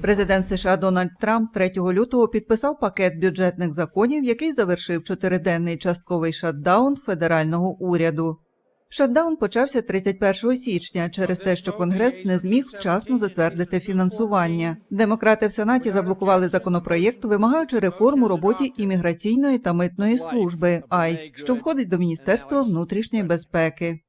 Президент США Дональд Трамп 3 лютого підписав пакет бюджетних законів, який завершив чотириденний частковий шатдаун федерального уряду. Шатдаун почався 31 січня через те, що Конгрес не зміг вчасно затвердити фінансування. Демократи в Сенаті заблокували законопроєкт, вимагаючи реформу роботі імміграційної та митної служби АЙС, що входить до Міністерства внутрішньої безпеки.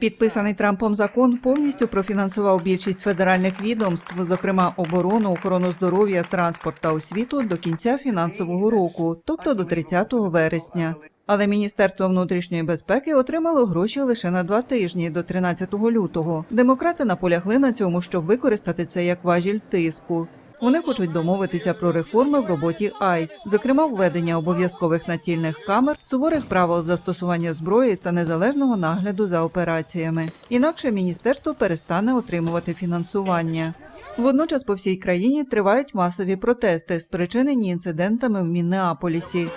Підписаний Трампом закон повністю профінансував більшість федеральних відомств, зокрема оборону, охорону здоров'я, транспорт та освіту, до кінця фінансового року, тобто до 30 вересня. Але Міністерство внутрішньої безпеки отримало гроші лише на два тижні до 13 лютого. Демократи наполягли на цьому, щоб використати це як важіль тиску. Вони хочуть домовитися про реформи в роботі АЙС, зокрема введення обов'язкових натільних камер, суворих правил застосування зброї та незалежного нагляду за операціями. Інакше міністерство перестане отримувати фінансування. Водночас по всій країні тривають масові протести, спричинені інцидентами в Міннеаполісі.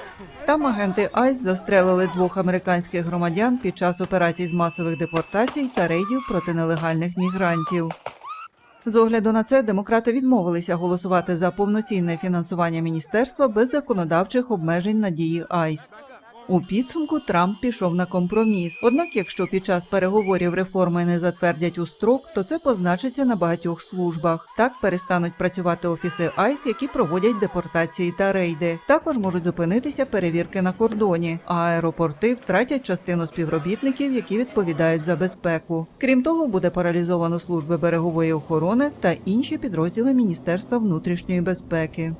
Там агенти АЙС застрелили двох американських громадян під час операцій з масових депортацій та рейдів проти нелегальних мігрантів. З огляду на це демократи відмовилися голосувати за повноцінне фінансування міністерства без законодавчих обмежень на дії АЙС. У підсумку Трамп пішов на компроміс. Однак, якщо під час переговорів реформи не затвердять у строк, то це позначиться на багатьох службах. Так перестануть працювати офіси АЙС, які проводять депортації та рейди. Також можуть зупинитися перевірки на кордоні, а аеропорти втратять частину співробітників, які відповідають за безпеку. Крім того, буде паралізовано служби берегової охорони та інші підрозділи Міністерства внутрішньої безпеки.